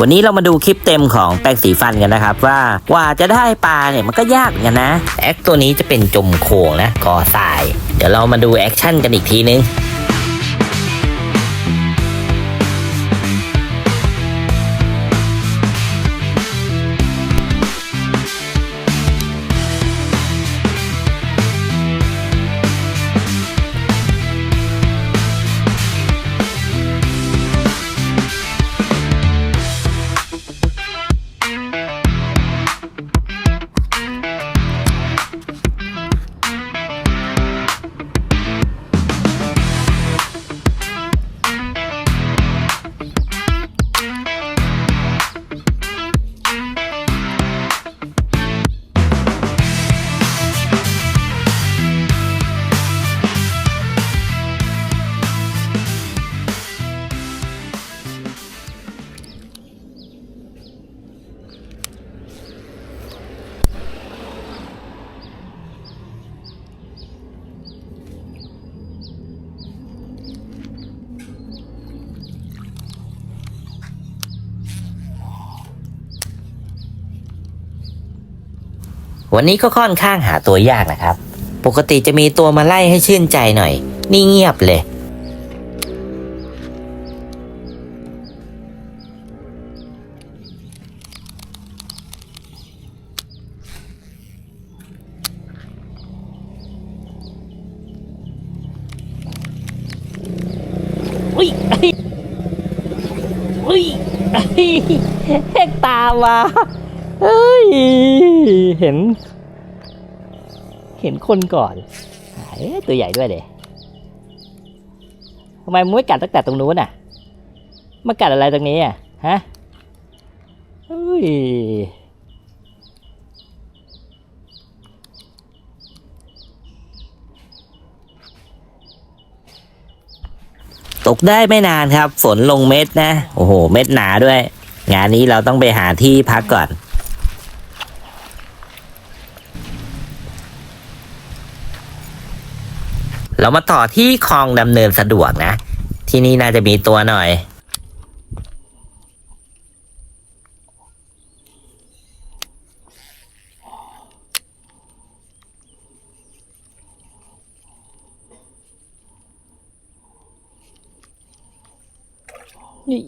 วันนี้เรามาดูคลิปเต็มของแปรงสีฟันกันนะครับ ว่ากว่าจะได้ปลาเนี่ยมันก็ยากเหมือนกันนะแอคตัวนี้จะเป็นจมโขงนะกอทราย เดี๋ยวเรามาดูแอคชั่นกันอีกทีนึง วันนี้ก็ค่อนข้างหาตัวยากนะครับ ปกติจะมีตัวมาไล่ให้ชื่นใจหน่อย นี่เงียบเลย อุ้ยอุ้ยเฮกตามมา เฮ้ย เห็น เห็นคนก่อนเอ้ยตัวใหญ่ด้วยเดยทำไมมึงไม่กัดตั้งแต่ตรงนู้นอะ มากัดอะไรตรงนี้อะ ฮะเฮ้ยตกได้ไม่นานครับ ฝนลงเม็ดนะ โอ้โห เม็ดหนาด้วย งานนี้เราต้องไปหาที่พักก่อน เรามาต่อที่คลองดำเนินสะดวกนะ ที่นี่น่าจะมีตัวหน่อย นี่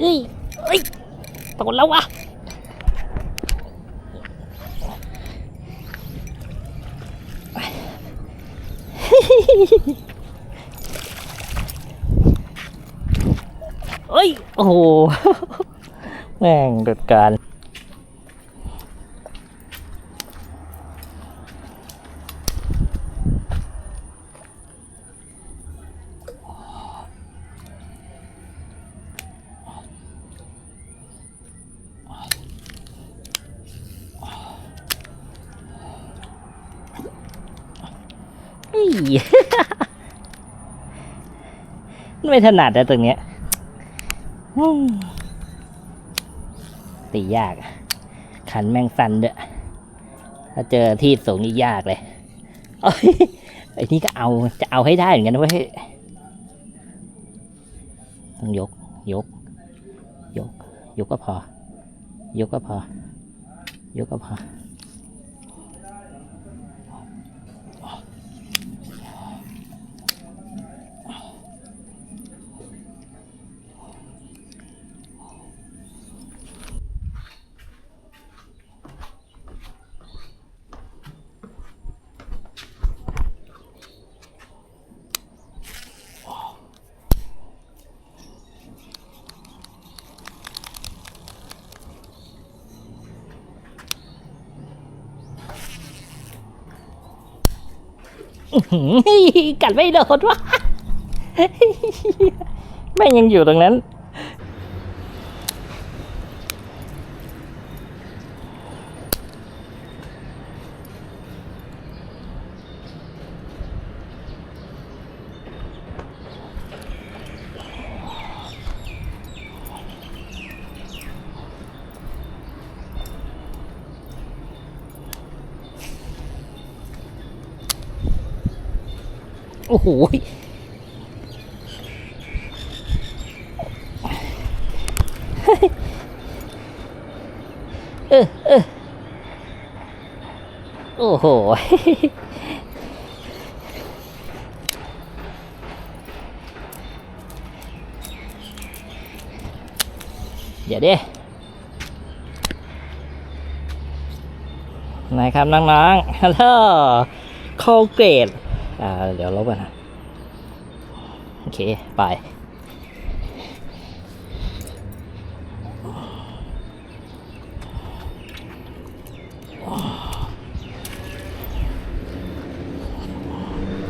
เอ้ยเอ้ยตกแล้ววะเอ้ย โอ้โห แม่งเดือดการ ย ไม่ถนัดนะตรงเนี้ยตียาก ขันแมงสันเด้อถ้าเจอที่สูงนี่ยากเลยเอ้ยไอ้นี่ก็เอาจะเอาให้ได้เหมือนกันเว้ยต้องยก ยก ยก ยกก็พอ ยกก็พอ ยกก็พอ กัดไม่โดนวะแม่งยังอยู่ตรงนั้น โอ้โหเออเออโอ้โหเดี๋ยวดินะครับน้องๆฮัลโหลโคเกรด เดี๋ยวลบกันนะโอเค ไป